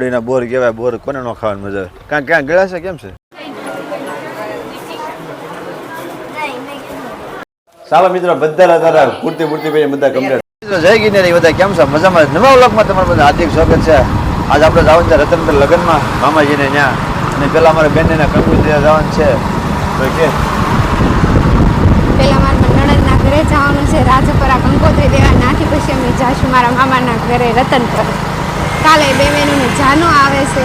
બોડીના બોર કહેવાય, બોર કોને નો ખાવાની મજા આવે? કાં ક્યાં છે, કેમ છે? ચાલો મિત્રો, બધા તારા પૂરતી પૂરતી ભાઈ બધા કમ્પ્લેટ જય ગિરનારી બધા કેમ છો? મજામાં નવા વ્લોગમાં તમારું બધા હાર્દિક સ્વાગત છે. આજે આપણે જવાનું છે રતનપર લગ્નમાં, મામાજીને ત્યાં. અને પેલા અમારા બેનને ત્યાં જવાનું છે. તો કે? પેલા મારા નણંદના ઘરે જવાનું છે રાજપરા કંકોત્રી દેવા. નાથી પછી અમે જાશું મારા મામાના ઘરે રતનપર કાલે બે બહેનોને જાનો આવે છે.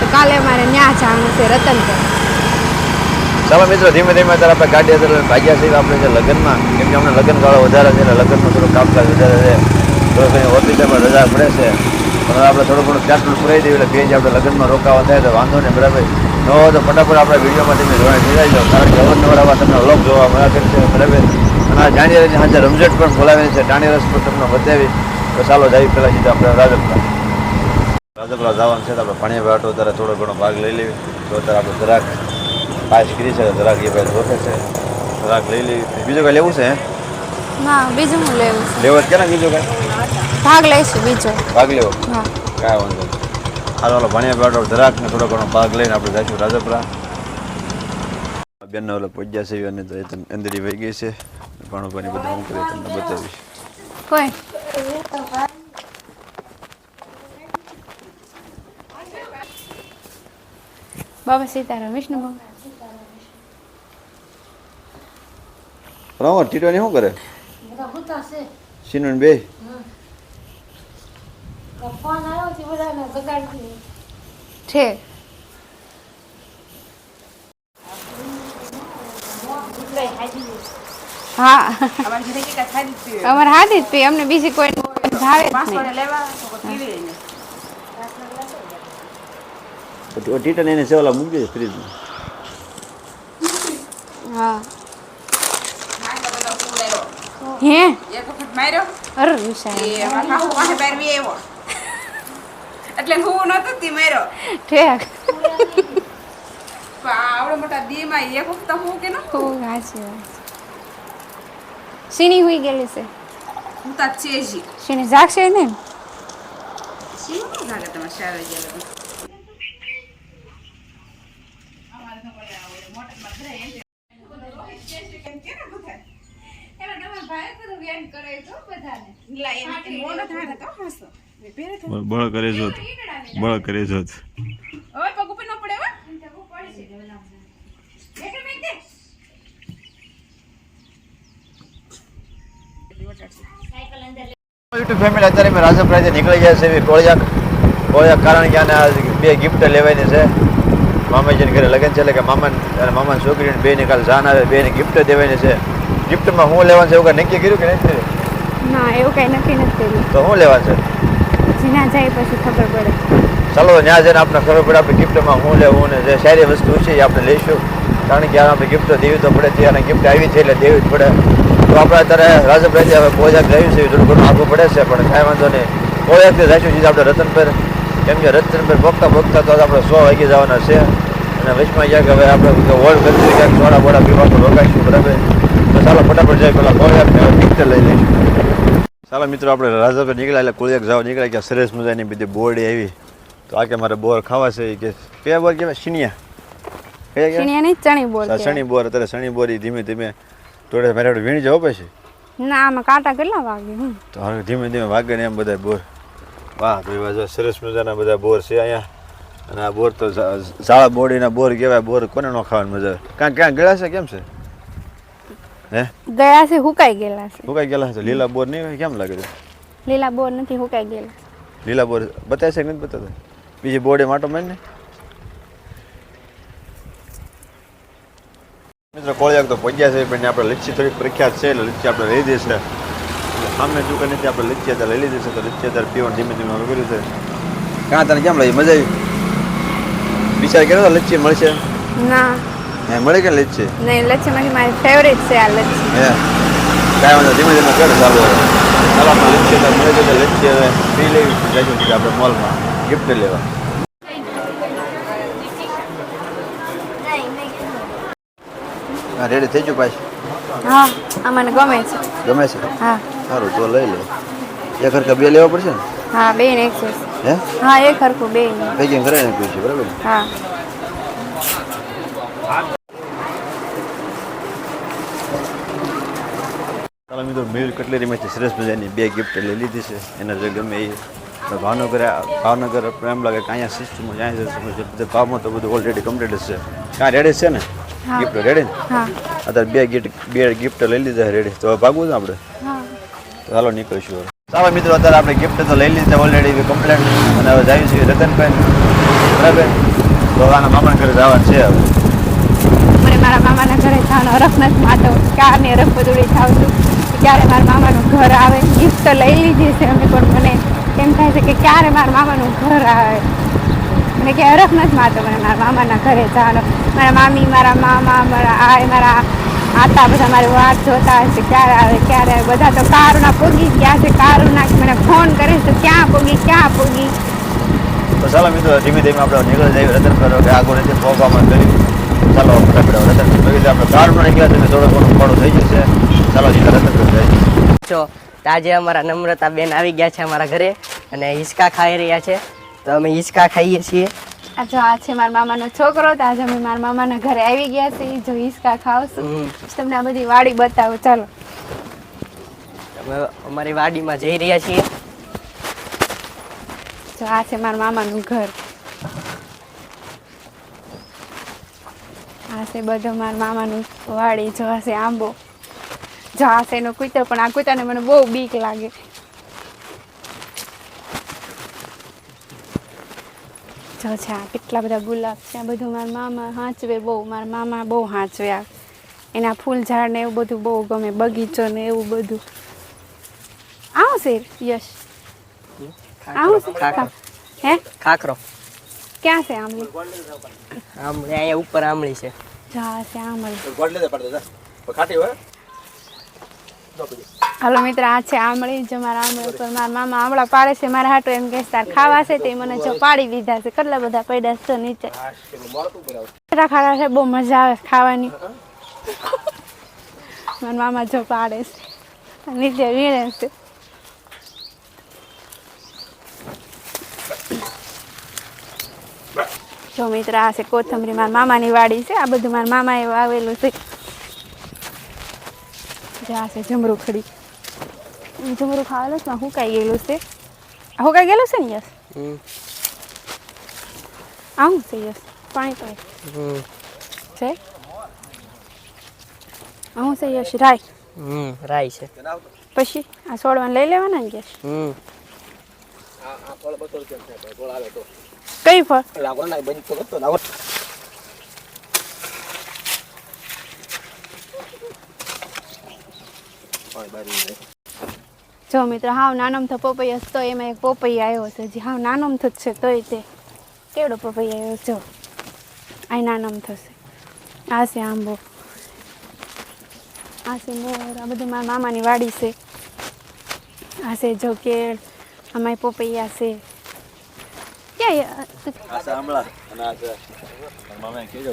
તો કાલે અમારે ત્યાં જવાનું છે રતનપર ચાલો મિત્રો, ધીમે ધીમે અત્યારે આપણે ગાડી અત્યારે ભાગ્યા છીએ. આપણે જે લગ્નમાં, કેમ કે અમને લગ્ન ગાળો વધારે છે એટલે લગ્નમાં થોડું કામકાજ વધારે છે. થોડું કંઈ હોસ્પિટલમાં રજા પડે છે. પણ આપણે થોડું ઘણું પેટ્રોલ પુરાઈ દઈએ એટલે બે જ આપણે લગ્નમાં રોકાવા થાય, તો વાંધો નહીં, બરાબર. ન હોય તો ફટાફટ આપણે વિડીયોમાં તમે જોઈને જોડાઈ જાઓ, કારણ કે અવારનવાર તમને વ્લોગ જોવા મળ્યા કરશે બરાબર. અને આ જાન્યુઆરીની સાંજે રમઝટ પણ બોલાવેલી છે ટાણી રસ પણ તમને બતાવી. તો ચાલો જઈ પહેલાં સીધા આપણે રાજપરા રાજપરા જવાનું છે તો આપણે પાણી વાટો ત્યારે થોડો ઘણો ભાગ લઈ લેવી. તો અત્યારે આપણે જરાક પાસ કરી છે જરાક એ ભાઈ જોખે છે. જરાક લઈ લેવી. બીજું કાંઈ લેવું છે ના બીજું હું લેવું છે. લેવો કે ને બીજું કાંઈ? ભાગ લઈશું બીજો. ભાગ લેવો? હા. કાંઈ વાંધો નહીં. હાલ ઓલો ભણ્યા બેઠો જરાક ને થોડો ઘણો ભાગ લઈને આપણે જઈશું રાજપરા. બેનને ઓલો પૂજ્યા છે અને તો અંદરી વહી ગઈ છે. પાણી બધું હું કરી તમને બતાવીશ. કોઈ? બાબા સીતારામ વિષ્ણુ બાબા રાવણ ટીટવાની શું કરે? સીનું બે. છે હા. અમારે હાથી જ પી અમને બીજી કોઈ ભાવે જ નહીં. ટીટન એને સેવાલા મૂકી દે ફ્રીજમાં હા હે એક વખત માર્યો અરે એ વિશાળ અમારા હાહુ પાસે બહાર વી આવ્યો એટલે હું નતો તી માર્યો ઠેક આવડો મોટા દીમાં એક વખત હું કે ન સાચી વાત સીની હુઈ ગયેલી છે હું તા ચેજી સીની જાગશે ને શું જાગે તમે શાળા ગયા બળ કરે જોત બળ કરે જોત ઓય પગ ઉપર ન પડે હો. યુટ્યુબ ફેમિલી અત્યારે મેં રાજપરાથી નીકળી જાય છે એવી કોળિયાક કોળિયાક કારણ કે આને આ બે ગિફ્ટ લેવાની છે. મામાજીને ઘરે લગ્ન છે એટલે કે મામા અને મામાની છોકરીને બેને કાલ જાન આવે બેને ગિફ્ટ દેવાની છે. ગિફ્ટમાં હું લેવાનું છે એવું કાંઈ નક્કી કર્યું કે નથી કર્યું? ના એવું કઈ નક્કી નથી કર્યું. તો શું લેવા છે? જીના જાય પછી ખબર પડે. ચાલો ત્યાં જઈને આપણે ખબર પડે આપણે ગિફ્ટમાં શું લેવું ને જે સારી વસ્તુ છે એ આપણે લઈશું. કારણ કે આ આપણે ગિફ્ટ દેવી તો પડે અને ગિફ્ટ આવી છે એટલે દેવી જ પડે. તો આપણે અત્યારે રાજભાઈ હવે પોજાક રહ્યું છે થોડું ઘણું આપવું પડે છે પણ કાંઈ વાંધો નહીં. પોજાકથી રાખ્યું છે આપણે રતનપર કેમ કે રતનપર ભોગતા ભોગતા તો આપણે સો વાગી જવાના છે. અને વચમાં ગયા કે હવે આપણે હોળ કરી ક્યાંક સોડા બોડા પીવાનું રોકાઈશું બરાબર? તો ચાલો ફટાફટ જાય પેલા પોજાકને ગિફ્ટ લઈ લઈશું. ચાલો મિત્રો આપણે રાજપર નીકળ્યા એટલે કુળિયાક જવા નીકળ્યા કે સરસ મજાની બધી બોરડી આવી. તો આ કે મારે બોર ખાવા છે કે કયા બોર કહેવાય? શિણિયા. નહીં ચણી શણી બોર. અત્યારે શણી બોરી ધીમે ધીમે તોડે મારે આપણે વીણી જવું પછી? ના આમાં કાંટા કેટલા વાગે તો હવે ધીમે ધીમે વાગે ને એમ બધા બોર. વાહ ભાઈ વાહ સરસ મજાના બધા બોર છે અહીંયા. અને આ બોર તો ઝા- બોડીના બોર કહેવાય. બોર કોને નો ખાવાની મજા આવે? કાં ક્યાં ગળા છે? કેમ છે? હે? ગયા છે હુકાઈ ગયેલા છે. હુકાઈ ગયેલા છે લીલા બોર નહીં કેમ લાગે છે? લીલા બોર નથી હુકાઈ ગયેલા લીલા બોર બતાવે છે કે નથી બતાવતા બીજી બોર્ડે માટો મારીને મિત્રો કોળિયાક તો પહોંચ્યા છે પણ આપણે લીચી થોડીક પ્રખ્યાત છે એટલે લીચી આપણે લઈ દેશે એટલે સામે દુકાન નથી આપણે લીચી અત્યારે લઈ લીધી છે તો લીચી અત્યારે પીવાનું ધીમે ધીમે હવે કર્યું છે. કાં તને કેમ લાગી મજા આવી? વિચાર કર્યો તો લીચી મળશે? ના. હે મળી કે લચ્છી? નહીં લચ્છીમાંથી મારી ફેવરેટ છે આ લચ્છી. હે કાંઈ વાંધો ધીમે ધીમે કરે ચાલુ હવે. ચાલો આપણે લચ્છી તો મળે ગઈ તો લીચી હવે પી લેવી જઈશું કે આપણે મોલમાં ગિફ્ટ લેવા. રેડી થઈ ગયું પાછી? હા આ મને ગમે છે. ગમે છે? હા. સારું તો લઈ લે. એક હરખા બે લેવા પડશે ને? હા બે ને એક છે. હે? હા એક હરખું બે પેકિંગ કરાવી નાખ્યું છે બરાબર હા. ચાલો મિત્રો મયુર કટલેરીમાંથી સરસ મજાની બે ગિફ્ટ લઈ લીધી છે. એના જે ગમે એ. ભાવનગર ભાવનગર આપણે એમ લાગે કે અહીંયા સિસ્ટમ અહીંયા સિસ્ટમ છે. બધા ભાવમાં તો બધું ઓલરેડી કમ્પ્લીટ છે. કાં રેડી છે ને? ગિફ્ટ રેડી ને? અત્યારે બે ગિફ્ટ બે ગિફ્ટ લઈ લીધા રેડી તો હવે ભાગવું છે આપણે? ચાલો નીકળીશું. ચાલો મિત્રો અત્યારે આપણે ગિફ્ટ તો લઈ લીધા ઓલરેડી કમ્પ્લેટ અને હવે જઈએ છીએ રતનભાઈ બરાબર? તો આના મામા ઘરે જવાનું છે હવે. મને મારા મામાના ઘરે જવાનો રખ નથી માતો ક્યારની રખ બધુડી થાવ છું ક્યારે મારા મામાનું ઘર આવે ગિફ્ટ તો લઈ લીધી છે અમે પણ મને. એમ થાય છે કે ક્યારે મારા મામાનું ઘર આવે? મને કે અરખ નથી મારતો મને મારા મામાના ઘરે જવાનો. મારા મામી, મારા મામા, મારા આ મારા આતા બધા મારી વાત જોતા હશે ક્યારે આવે ક્યારે આવે? બધા તો કારુના પોગી ગયા છે કારુના મને ફોન કરે છે ક્યાં પોગી ક્યાં પોગી? તો ચાલો મિત્રો, ધીમે ધીમે આપણે નીકળી જઈએ, રતન કરો, કે આગળ રીતે પ્રોગ્રામ કરી. ચાલો ફટાફટ રતન આપણે નીકળ્યા છે થોડો ઘણો થઈ જશે. ચાલો છો તો આજે અમારા નમ્રતા બેન આવી ગયા છે અમારા ઘરે અને હિંચકા ખાઈ રહ્યા છે. તો અમે હિંચકા ખાઈએ છીએ. આ જો આ છે મારા મામાનો છોકરો તો આજે અમે મારા મામાના ઘરે આવી ગયા છે જો હિસકા ખાવશું. તમને આ બધી વાડી બતાવો. ચાલો. અમે અમારી વાડીમાં જઈ રહ્યા છીએ. જો આ છે મારા મામાનું ઘર. આ છે બધો મારા મામાનું વાડી. જો આ છે આંબો. જો છે એનો કૂતરો પણ આ કૂતરાને મને બહુ બીક લાગે. જો છે આ કેટલા બધા ગુલાબ છે આ બધું મારા મામા હાંચવે બહુ મારા મામા બહુ હાંચવે આ. એના ફૂલ ઝાડ ને એવું બધું બહુ ગમે બગીચો ને એવું બધું. આવો શેર યશ આવો હે? ખાખરો. ક્યાં છે આમલી? આમલી અહીંયા ઉપર આમલી છે. જા છે આમલી. ગોડલે પડતો ખાટી હોય. હાલો મિત્ર, આ છે આમળી. જો મારા આમળી ઉપર મારા મામા આમળા પાડે છે, મારા હાટુ એમ કે તાર ખાવા છે તે મને જો પાડી દીધા છે. કેટલા બધા પડ્યા છે નીચે. ખાટા છે, બહુ મજા આવે ખાવાની. મારા મામા જો પાડે છે. નીચે વીણે છે. જો મિત્ર, આ છે કોથમરી. મારા મામાની વાડી છે. આ બધું મારા મામાએ વાવેલું છે. આ છે જમરૂ ખડી. જમરૂ ખાવેલું છે હુકાઈ ગયેલું છે? હું કાઈ ગયેલું છે ને યસ આવું છે યસ પાણી પાણી. છે? આવું છે યશ? રાય હમ રાઈ છે. પછી આ છોડવાને લઈ લેવાના ને યશ? હમ. કઈ ફળ? જો મિત્ર હાવ નાનમથો પપૈયા તો એમાં એક પપૈયા આવ્યો છે. જે હાવ નાનમથો જ છે તોય તે કેવડો પપૈયા આવ્યો જો. આ નાનમ થશે. આ છે આંબો. આ છે મોર આ બધું મારા મામાની વાડી છે. આ છે જો કેળ આમાં પપૈયા છે. ક્યાં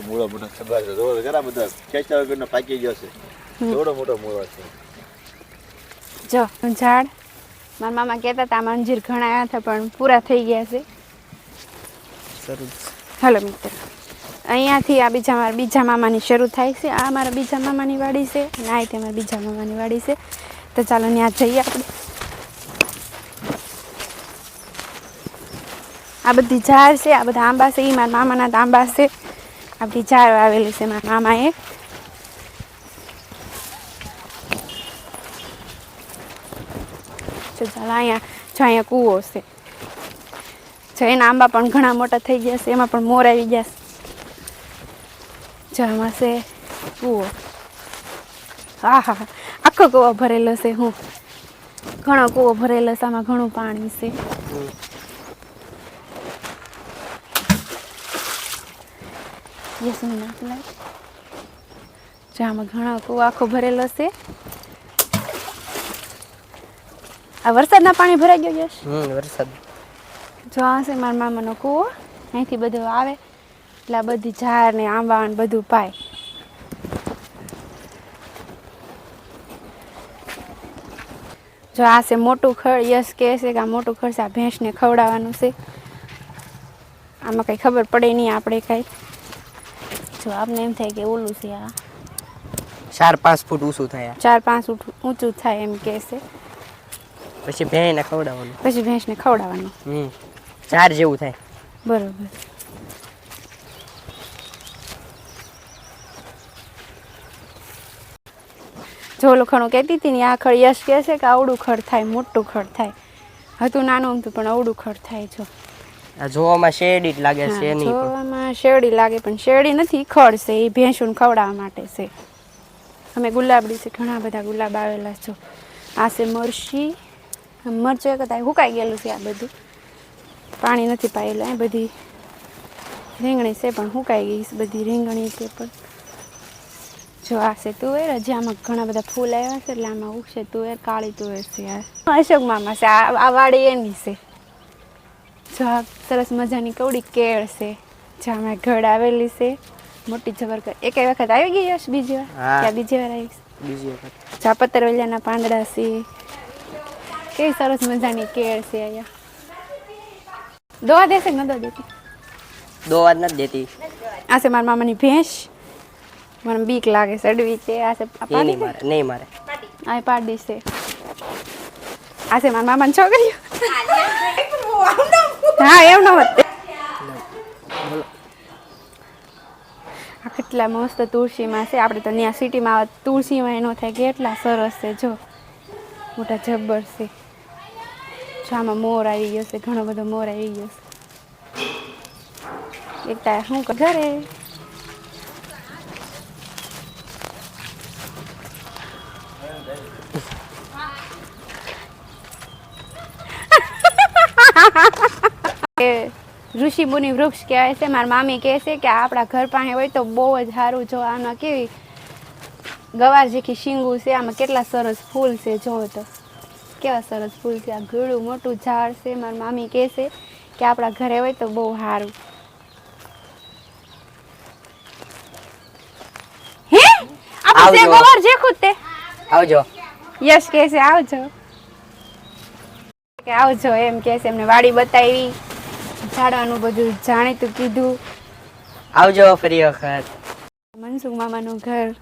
મૂળો મોટો ખબર છે જોવો બધા ખેંચા પાકી ગયો છે. એવડો મોટો મૂળો છે. જો ઝાડ. મારા મામા કહેતા હતા આમાં અંજીર ઘણા આવ્યા હતા પણ પૂરા થઈ ગયા છે. હલો મિત્ર. અહીંયાથી આ બીજા મારા બીજા મામાની શરૂ થાય છે. આ મારા બીજા મામાની વાડી છે અને આ તે મારા બીજા મામાની વાડી છે. તો ચાલો ત્યાં જઈએ આપણે. આ બધી ઝાડ છે આ બધા આંબા છે એ મારા મામાના આંબા છે. આ બધી ઝાડ આવેલી છે મારા મામાએ. ચાલો અહીંયા જો અહીંયા કૂવો છે. જો આંબા પણ ઘણા મોટા થઈ ગયા છે, એમાં પણ મોર આવી ગયા છે. જો આમાં છે કૂવો. હા હા. આખો કૂવો ભરેલો છે હું. ઘણો કૂવો ભરેલો છે, આમાં ઘણું પાણી છે. યસ જો આમાં ઘણો કૂવો આખો ભરેલો છે. આ વરસાદના પાણી ભરાઈ ગયો યશ? હમ વરસાદ. જો આ છે મારા મામાનો કૂવો. અહીંથી બધું આવે એટલે બધી ઝાડ ને આંબા ને બધું પાય. જો આ છે મોટું ખડ યશ કહે છે કે આ મોટું ખડ છે આ ભેંસને ખવડાવવાનું છે. આમાં કંઈ ખબર પડે નહીં આપણે કાંઈ. જો આપને એમ થાય કે ઓલું છે આ. ચાર પાંચ ફૂટ ઊંચું થાય ચાર પાંચ ફૂટ ઊંચું થાય એમ કહે છે. પછી ભેંને ખવડાવવાનું. પછી ભેંસને ખવડાવવાનું. હમ. ચાર જેવું થાય. બરોબર. જો લખણું કહેતી હતી ને આ ખડ યશ કહે છે કે આવડું ખડ થાય મોટું ખડ થાય. હતું નાનું હતું પણ આવડું ખડ થાય જો આ જોવામાં શેરડી જ લાગે છે નહીં જોવામાં શેરડી લાગે પણ શેરડી નથી ખડ છે એ ભેંસુને ખવડાવવા માટે છે. અમે ગુલાબડી છે ઘણા બધા ગુલાબ આવેલા છો. આ છે મરચી એક હતા હુકાઈ ગયેલું છે આ બધું. પાણી નથી પાયેલું એ બધી રીંગણી છે પણ હુકાઈ ગઈ બધી રીંગણી છે પણ. જો આ છે તુવેર હજી આમાં ઘણા બધા ફૂલ આવ્યા છે એટલે આમાં ઉગશે તુવેર કાળી તુવેર છે આ. અશોક મામા છે આ વાડી એની છે. જો આ સરસ મજાની કવડી કેળ છે જ્યાં મેં ઘડ આવેલી છે. મોટી જબરકર એક વખત આવી ગઈ હશ બીજી વાર? બીજી વાર આવી બીજી વખત. જા પતરવેલિયાના પાંદડા છે કેવી સરસ મજાની કેળ છે અહીંયા દોવા દેશે કે ન દેતી દોવા જ નથી દેતી આ છે મારા મામાની ભેંસ મને બીક લાગે સડવી છે આ છે પાડી મારે નહીં મારે આ પાડી દેશે આ છે મારા મામાની છોકરી હા એમ ન હોત આ કેટલા મસ્ત તુલસીમાં છે આપણે તો ત્યાં સિટીમાં તુલસીમાં એનો થાય કેટલા સરસ છે જો મોટા જબ્બર છે આમાં મોર આવી ગયો છે, ઘણો બધો મોર આવી ગયો છે. એકતા શું ઘરે. ઋષિ મુનિ વૃક્ષ કહેવાય છે, મારા મામી કહે છે કે આપણા ઘર પાસે હોય તો બહુ જ સારું જો આમાં કેવી ગવાર જેખી શીંગું છે, આમાં કેટલા સરસ ફૂલ છે જોવો તો. કેવા સરસ ફૂલ છે. આ ગળું મોટું ઝાડ છે. મારા મામી કહે છે કે આપણા ઘરે હોય તો બહુ સારું હે? આપણે. ગવાર જ તે. આવજો. યશ કહે છે આવજો. કે આવજો એમ કહે છે. એમને વાડી બતાવી ઝાડવાનું બધું જાણીતું કીધું. આવજો ફરી વખત. મનસુખ મામાનું ઘર.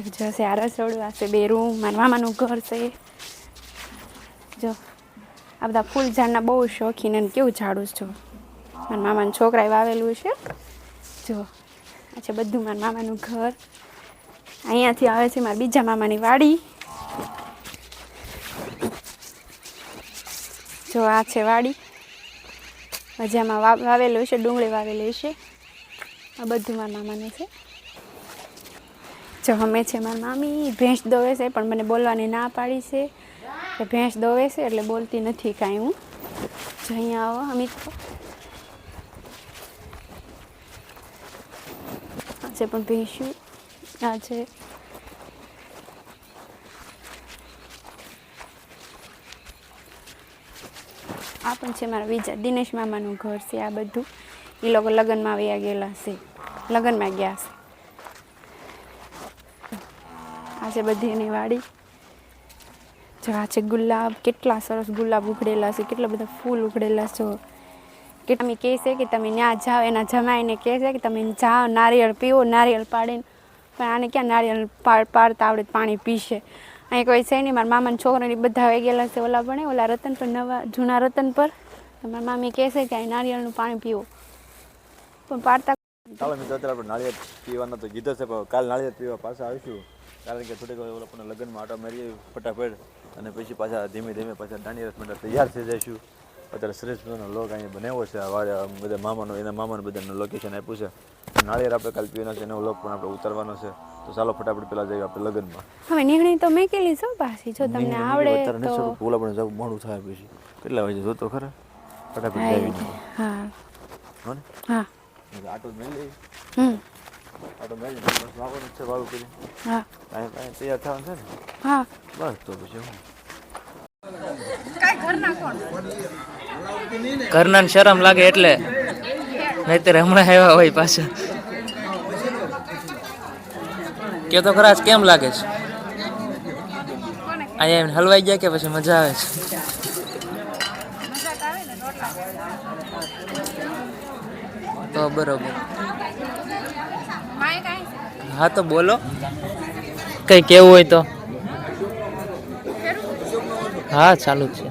જશે આ રસોડું આ છે બે રૂમ મારા મામાનું ઘર છે. જો, આ બધા ફૂલ ઝાડના બહુ શોખીન અને કેવું ઝાડું છે મારા મામાના છોકરાએ વાવેલું છે. જો, આ છે બધું મારા મામાનું ઘર. અહીંયાથી આવે છે મારા બીજા મામાની વાડી. જો, આ છે વાડી. મજામાં વાવેલું છે, ડુંગળી વાવેલી છે. આ બધું મારા મામાનું છે. જો, અમે છે મારી મામી. ભેંસ દોવે છે, પણ મને બોલવાની ના પાડી છે. કે ભેંસ દોવે છે એટલે બોલતી નથી કાંઈ હું. જ અહીંયા આવો, અમિત. આજે પણ ભેંસ્યું આજે આ પણ છે મારા બીજા દિનેશ મામાનું ઘર છે આ બધું. એ લોકો લગ્નમાં વયા ગયેલા છે. લગ્નમાં ગયા છે. આજે બધી એની વાડી. જો આ છે ગુલાબ, કેટલા સરસ ગુલાબ ઉઘડેલા છે, કેટલા બધા ફૂલ ઉઘડેલા છે. કે તમે કહે છે કે તમે ત્યાં જાઓ, એના જમાઈને કહે છે કે તમે જાઓ, નારિયેળ પીવો, નારિયેળ પાડીને. પણ આને ક્યાં નારિયેળ પાડ પાડતા આવડે પાણી પીશે. અહીં કોઈ છે નહીં, મારા મામાના છોકરાની બધા આવી ગયેલા છે ઓલા પણ ઓલા રતન પર, નવા, જૂના રતન પર. મારા મામી કહે છે કે અહીં નારિયેળનું પાણી પીવો. પણ પાડતા ચાલો પીવા પાછા આવીશું. કારણ કે થોડીક ફટાફટ. અને પછી પાછા ધીમે ધીમે પાછા દાંડી રસ માટે તૈયાર થઈ જઈશું. અત્યારે શ્રેષ્ઠ મજાનો લોક અહીંયા બનાવ્યો છે. વારે બધા મામાનો એના મામાને બધાનું લોકેશન આપ્યું છે. નાળિયેર આપણે કાલ પીવાનો છે એનો લોક પણ આપણે ઉતારવાનો છે. તો ચાલો ફટાફટ પેલા જઈએ આપણે લગ્નમાં. હવે નીકળી તો મેકેલી છો પાછી. જો તમને આવડે તો ઓલા પણ જવું મોડું થાય પછી. કેટલા વાગે જોતો ખરા? ફટાફટ જઈએ. હા. હા. આટો મેં લઈ હમ. આટો મેળ લઈ વાવવાનું છે વાળું કરી હા તૈયાર થવાનું છે ને હા બસ તો પછી હું ઘરના શરમ લાગે એટલે. નહીતર હમણાં આવ્યા હોય પાછા. કે તો ખરા કેમ લાગે છે? અહીંયા એમ હલવાઈ ગયા કે પછી મજા આવે છે? તો બરોબર. હા તો બોલો. કઈ કેવું હોય તો. હા ચાલુ જ છે.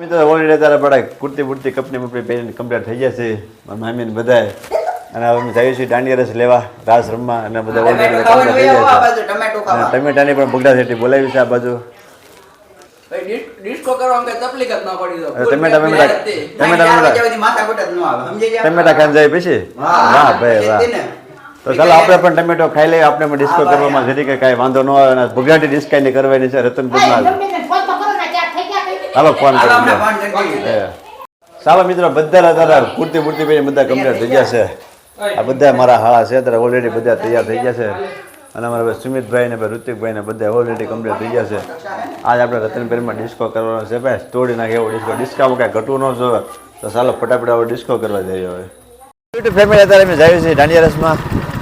મિત્રો ઓલરેડી તારા પડા કુર્તી બુર્તી કંપની બપની પહેરીને કમ્પ્લીટ થઈ જશે. મારા મામીને બધાએ અને હવે અમે જઈએ છીએ દાંડિયા રસ લેવા રાસ રમવા અને બધા ઓલરેડી થઈ જાય છે અને ટમેટાની પણ બગડા શેઠી બોલાવી છે આ બાજુ. ડિસ્કો કરવા તકલીફ જ ન પડી ટમેટા ટમેટા ટમેટા ટમેટા માથા જ ન આવે સમજી ગયા? ટમેટા ખાન જાય પછી? વાહ ભાઈ વાહ. તો ચાલો આપણે પણ ટમેટો ખાઈ લઈએ આપણે પણ ડિસ્કો કરવામાં જરી કે કાંઈ વાંધો ન આવે અને ભગડાટી ડિસ્કાઈની કરવાની છે રતનપુરમાં ચાલો ફોન કરી. ચાલો મિત્રો બધા તારા પૂરતી પૂરતી બધા કમ્પ્લીટ થઈ ગયા છે. આ બધા મારા હાળા છે અત્યારે ઓલરેડી બધા તૈયાર થઈ ગયા છે. અને અમારા ભાઈ સુમિતભાઈ ને ભાઈ ઋતિકભાઈ ને બધા ઓલરેડી કમ્પ્લીટ થઈ ગયા છે. આજ આપણે રતનપેરમાં ડિસ્કો કરવાનો છે ભાઈ. તોડી નાખે એવો ડિસ્કો ડિસ્કામાં કાંઈ ઘટવું ન જોવે. તો ચાલો ફટાફટ હવે ડિસ્કો કરવા જઈએ હવે. યુટ્યુબ ફેમિલી અત્યારે અમે જઈએ છીએ દાંડિયા રસમાં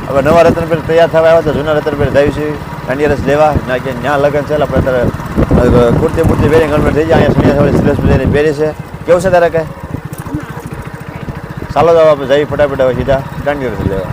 હવે નવા રતનપેર તૈયાર થવા આવ્યા તો જૂના રતનપેર જઈએ છીએ. દાંડિયા રસ લેવા. ના કે ત્યાં લગન છે આપણે અત્યારે કુર્તી મૂર્તિ પહેરી ગણપત થઈ જાય અહીંયા સુનિયા સિલેસ પહેરી પહેરી છે. કેવું છે તારે કાંઈ? ચાલો તો આપણે જઈએ ફટાફટ સીધા દાંડિયા રસ લેવા.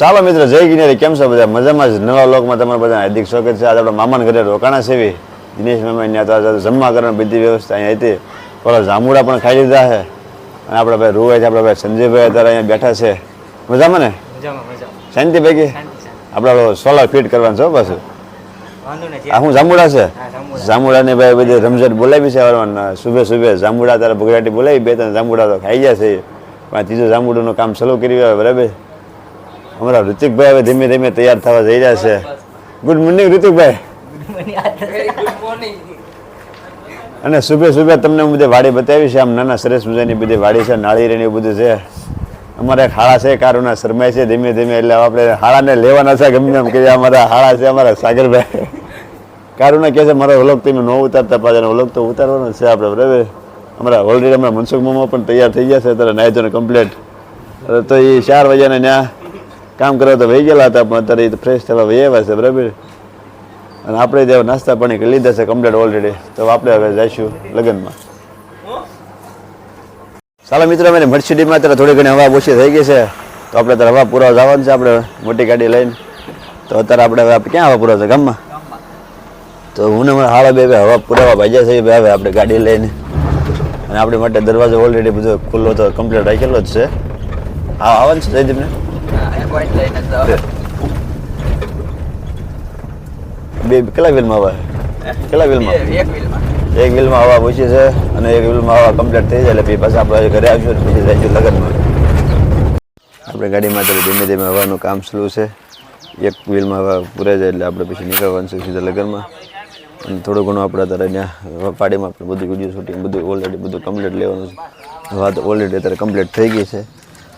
ચાલો મિત્રો જય ગિનેરી કેમ છો બધા? મજામાં જ? નવા લોકમાં તમારા બધા હાર્દિક સ્વાગત છે. આજે આપણા મામાન ઘરે રોકાણા છે દિનેશ મામા ત્યાં જમવા કરવાની બધી વ્યવસ્થા અહીંયા હતી. પેલા જામુડા પણ ખાઈ લીધા છે. અને આપણા ભાઈ રૂવાય છે આપણા ભાઈ સંજયભાઈ અત્યારે અહીંયા બેઠા છે. મજામાં ને? શાંતિ પૈકી આપણે સોલાર ફિટ કરવાનું છે હો પાછું. આ શું જામુડા છે? જામુડા જામુડાને ભાઈ બધી રમઝટ બોલાવી છે વારવાર સુબે સુબે જામુડા તારા બગડાટી બોલાવી. બે ત્રણ જામુડા તો ખાઈ ગયા છે. પણ ત્રીજું જામુડાનું કામ ચાલુ કરી બરાબર? અમારા ઋતિકભાઈ હવે ધીમે ધીમે તૈયાર થવા જઈ રહ્યા છે. ગુડ મોર્નિંગ ઋતિકભાઈ. અને શુભે શુભે તમને હું બધી વાડી બતાવી છે. આમ નાના સરસ મજાની બધી વાડી છે, નાળી એવું બધું છે. અમારે હાળા છે, કારોના શરમાય છે ધીમે ધીમે. એટલે આપણે હાળાને લેવાના છે, ગમે એમ કે અમારા હાળા છે, અમારા સાગરભાઈ. કારુના કહે છે, મારો વ્લોગ તમે ન ઉતારતા, પાછા વ્લોગ તો ઉતારવાનો છે આપણે, બરાબર? અમારા ઓલરેડી અમારા મનસુખ મામા પણ તૈયાર થઈ ગયા છે, અત્યારે નાઈ કમ્પ્લેટ તો એ ચાર વાગ્યાને ત્યાં કામ કરવા તો વહી ગયેલા હતા, પણ અત્યારે ફ્રેશ થવા વહી આવ્યા છે, બરાબર? અને આપણે જે નાસ્તા પાણી કરી લીધા છે કમ્પ્લેટ ઓલરેડી તો આપણે હવે જઈશું લગ્નમાં. ચાલો મિત્રો, અમે મર્સિડીમાં અત્યારે થોડી ઘણી હવા ઓછી થઈ ગઈ છે. તો આપણે અત્યારે હવા પૂરા જવાનું છે, આપણે મોટી ગાડી લઈને. તો અત્યારે આપણે હવે ક્યાં હવા પૂરા છે, ગામમાં? તો હું ને હાડા બે બે હવા પુરાવા ભાજ્યા છે હવે આપણે ગાડી લઈને. અને આપણી માટે દરવાજો ઓલરેડી બધો ખુલ્લો તો કમ્પ્લેટ રાખેલો જ છે. હા આવવાનું છે જયદીપને. બે કેટલા વિલમાં આવે? કેટલા વિલમાં એક વિલમાં હવા પૂછી છે અને એક વિલમાં હવા કમ્પ્લીટ થઈ જાય એટલે પછી પાછા આપણે ઘરે આવીશું પછી જઈશું લગ્નમાં. આપણે ગાડીમાં અત્યારે ધીમે ધીમે હવાનું કામ સ્લો છે. એક વિલમાં હવા પૂરે જાય એટલે આપણે પછી નીકળવાનું છે સીધા લગ્નમાં. અને થોડું ઘણું આપણે અત્યારે અહીંયા પાડીમાં આપણે બધું વીડિયો શૂટિંગ બધું ઓલરેડી બધું કમ્પ્લીટ લેવાનું છે. વાત તો ઓલરેડી અત્યારે કમ્પ્લીટ થઈ ગઈ છે.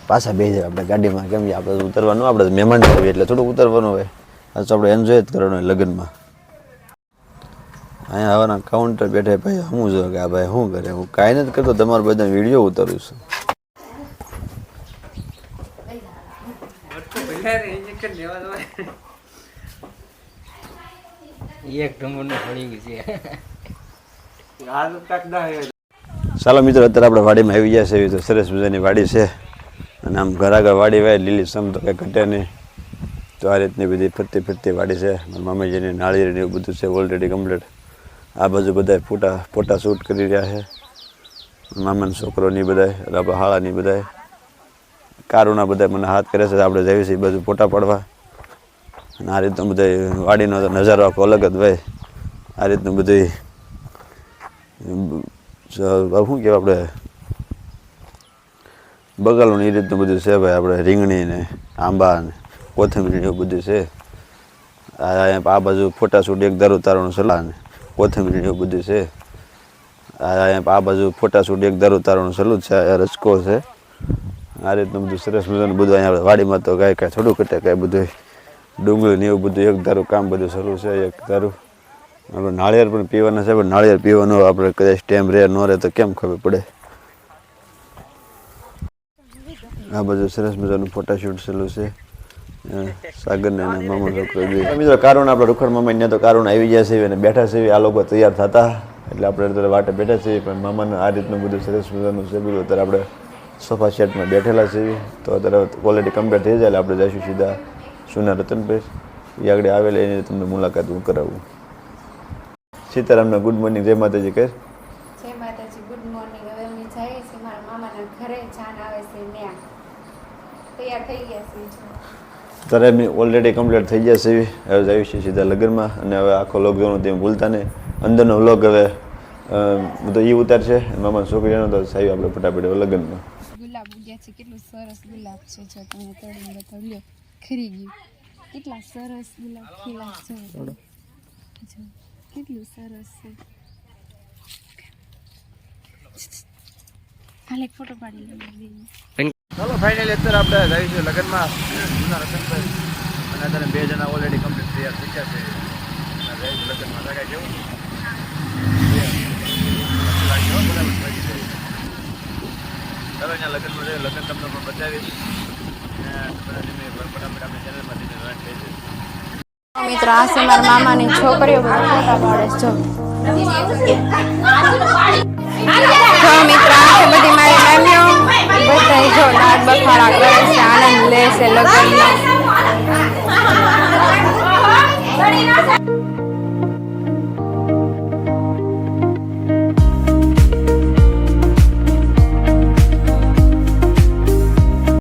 પાછા બે જાય. આપણે ગાડીમાં કેમ કે આપણે ઉતરવાનું આપણે મહેમાન છે એટલે થોડું ઉતરવાનું હોય. તો આપણે એન્જોય જ કરવાનું હોય લગ્નમાં. અહીંયા હવાના કાઉન્ટર બેઠે ભાઈ હું જો કે આ ભાઈ શું કરે? હું કાંઈ નથી કરતો તમારો બધા વીડિયો ઉતારું છું. એક ઢંગુર ને પડી ગયું છે. ચાલો મિત્રો અત્યારે આપણે વાડીમાં આવી ગયા છે એવી તો સરસ મજાની વાડી છે. અને આમ ઘર આગળ વાડી વાય, લીલી સમ તો કંઈ ઘટે નહીં. તો આ રીતની બધી ફરતી ફરતી વાડી છે. મામાજીની નાળિયેર એવું બધું છે ઓલરેડી કમ્પ્લીટ આ બાજુ બધા ફોટા ફોટા શૂટ કરી રહ્યા છે. મામાના છોકરોની બધાય એટલે હાળાની બધાય. કારુના બધા મને હાથ કરે છે, આપણે જઈએ છીએ બાજુ ફોટા પાડવા. અને આ રીતનું બધા વાડીનો નજારો આખો અલગ જ ભાઈ. આ રીતનું બધું શું કહેવાય આપણે? બગાલું એ રીતનું બધું છે ભાઈ, આપણે રીંગણી ને આંબા ને કોથમીર એવું બધું છે. આ બાજુ ફોટાશૂટ એક દારૂ તારવાનું સલાહ ને, કોથમીર એવું બધું છે. આ બાજુ ફોટાશૂટ એક દારૂ તારવાનું સલું છે રસકો છે. આ રીતનું બધું સરસ મજાનું બધું અહીંયા આપણે વાડીમાં તો કાંઈ કાંઈ થોડું કટે કાંઈ બધું ડુંગળી ને એવું બધું એક દારૂ કામ બધું શરૂ છે, એક દારૂ આપણે નાળિયેર પણ પીવાના છે, પણ નાળિયેર પીવાનો આપણે કદાચ ટેમ રહે, ન રહે તો કેમ ખબર પડે? આ બધું સરસ મજાનું ફોટોશૂટ સેલું છે. સાગર ને મામા છોકરો મિત્રો, કારુણ આપણે રૂખડ મામા ને તો કારુણ આવી ગયા છે અને બેઠા છે. આ લોકો તૈયાર થતા. એટલે આપણે અત્યારે વાટે બેઠા છીએ, પણ મામાનું આ રીતનું બધું સરસ મજાનું છે બધું. અત્યારે આપણે સોફા સેટમાં બેઠેલા છીએ તો અત્યારે ક્વોલિટી કમ્પેર થઈ જાય એટલે આપણે જઈશું સીધા સુના રતનભાઈ એ આગળ આવેલા, એની તમને મુલાકાત હું કરાવું. સીતારામને ગુડ મોર્નિંગ જય માતાજી કહે મામાના ઘરે. આવે છે તૈયાર થઈ ગયા છે ત્યારે મેં ઓલરેડી કમ્પ્લીટ થઈ ગયા છે હવે આવી છીએ સીધા લગ્નમાં અને હવે આખો લોકડાઉન તેમ ભૂલતા ને અંદરનો વ્લોગ હવે બધો એ ઉતારશે. મામા છોકરીનો તો સાહેબ આપણે ફટાફટ હવે લગ્નમાં. ગુલાબ ઉગ્યા છે કેટલું સરસ ગુલાબ છે જો તમે તોડીને બતાવો લ્યો ખરી ગયું. કેટલા સરસ ગુલાબ ખીલા છે. જો કેટલું સરસ છે. હાલ એક ફોટો પાડી લઈએ ચાલો ફાઇનલી અત્યારે આપણે જઈશું લગ્નમાં. જૂના રતનભાઈ અને અત્યારે બે જણા ઓલરેડી કમ્પ્લીટ તૈયાર થઈ ગયા છે જઈશું લગ્નમાં લગાઈ જવું ચાલો અહીંયા લગ્નમાં જઈએ. લગ્ન તમને પણ બતાવીશ. મિત્રો, આ છે મારા મામાની છોકરીઓ ફોટા પાડે છે. જો મિત્રો, આ બધી મારી મેમ્યો બધા જો દાળ બફાળા કરે છે, આનંદ લે છે લગ્નનો